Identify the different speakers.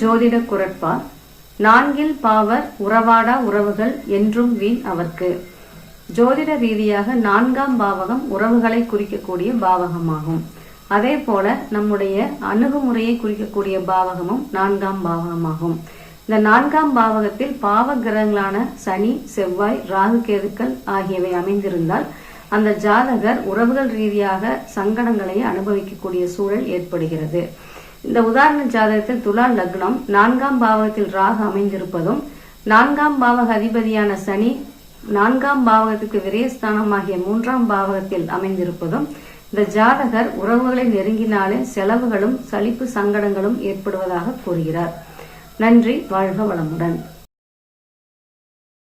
Speaker 1: ஜோதிட குரட்பா நான்கில் பாவர் உறவாடா உறவுகள் என்றும் வீண் அவர்க்கு. ஜோதிட ரீதியாக நான்காம் பாவகம் உறவுகளை குறிக்கக்கூடிய பாவகமாகும். அதே போல நம்முடைய அணுகுமுறையை குறிக்கக்கூடிய பாவகமும் நான்காம் பாவகமாகும். இந்த நான்காம் பாவகத்தில் பாவ கிரகங்களான சனி செவ்வாய் ராகு கேதுக்கள் ஆகியவை அமைந்திருந்தால் அந்த ஜாதகர் உறவுகள் ரீதியாக சங்கடங்களை அனுபவிக்கக்கூடிய சூழல் ஏற்படுகிறது. இந்த உதாரண ஜாதகத்தில் துலா லக்னம் நான்காம் பாவகத்தில் ராகு அமைந்திருப்பதும் நான்காம் பாவக அதிபதியான சனி நான்காம் பாவகத்துக்கு விரயஸ்தானமாகிய மூன்றாம் பாவகத்தில் அமைந்திருப்பதும் இந்த ஜாதகர் உறவுகளை நெருங்கினாலே செலவுகளும் சலிப்பு சங்கடங்களும் ஏற்படுவதாக கூறுகிறார். நன்றி வாழ்க வளமுடன்.